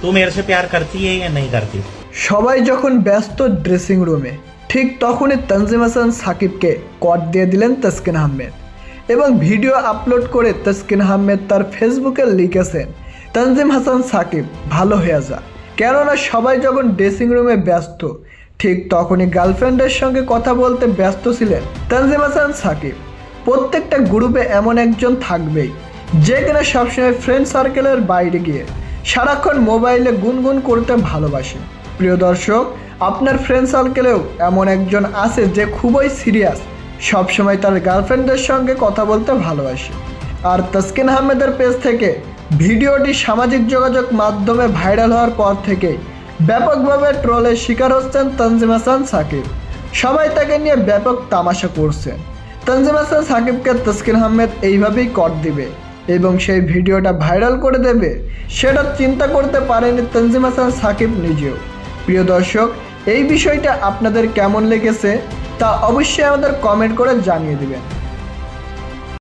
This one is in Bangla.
तू मेरे से प्यार करती है या नहीं करती সবাই যখন ব্যস্ত ড্রেসিং রুমে ঠিক তখনই তানজিম হাসান সাকিবকে কট দিয়ে দিলেন তাসকিন আহমেদ এবং ভিডিও আপলোড করে তাসকিন আহমেদ তার ফেসবুকে লিখেছেন তানজিম হাসান সাকিব ভালো হয়ে যা কেননা সবাই যখন ড্রেসিং রুমে ব্যস্ত ঠিক তখনই গার্লফ্রেন্ডের সঙ্গে কথা বলতে ব্যস্ত ছিলেন তানজিম হাসান সাকিব প্রত্যেকটা গ্রুপে এমন একজন থাকবেই যে কিনা সবসময় ফ্রেন্ড সার্কেলের বাইরে গিয়ে সারাক্ষণ মোবাইলে গুনগুন করতে ভালোবাসে। প্রিয় দর্শক, আপনার ফ্রেন্ড সার্কেলেও এমন একজন আছে যে খুবই সিরিয়াস সবসময় তার গার্লফ্রেন্ডের সঙ্গে কথা বলতে ভালোবাসে। আর তাসকিন আহমেদের পেজ থেকে ভিডিওটি সামাজিক যোগাযোগ মাধ্যমে ভাইরাল হওয়ার পর থেকে ব্যাপকভাবে ট্রলের শিকার হচ্ছেন তানজিম হাসান সাকিব। সবাই তাকে নিয়ে ব্যাপক তামাশা করছেন তানজিম হাসান সাকিবকে তাসকিন আহমেদ এইভাবেই কট দিবে। এবং সেই ভিডিওটা ভাইরাল করে দেবে, সেটা চিন্তা করতে পারেনি তঞ্জিম হাসান সাকিব নিজেও। প্রিয় দর্শক, এই বিষয়টা আপনাদের কেমন লেগেছে তা অবশ্যই আমাদের কমেন্ট করে জানিয়ে দিবেন।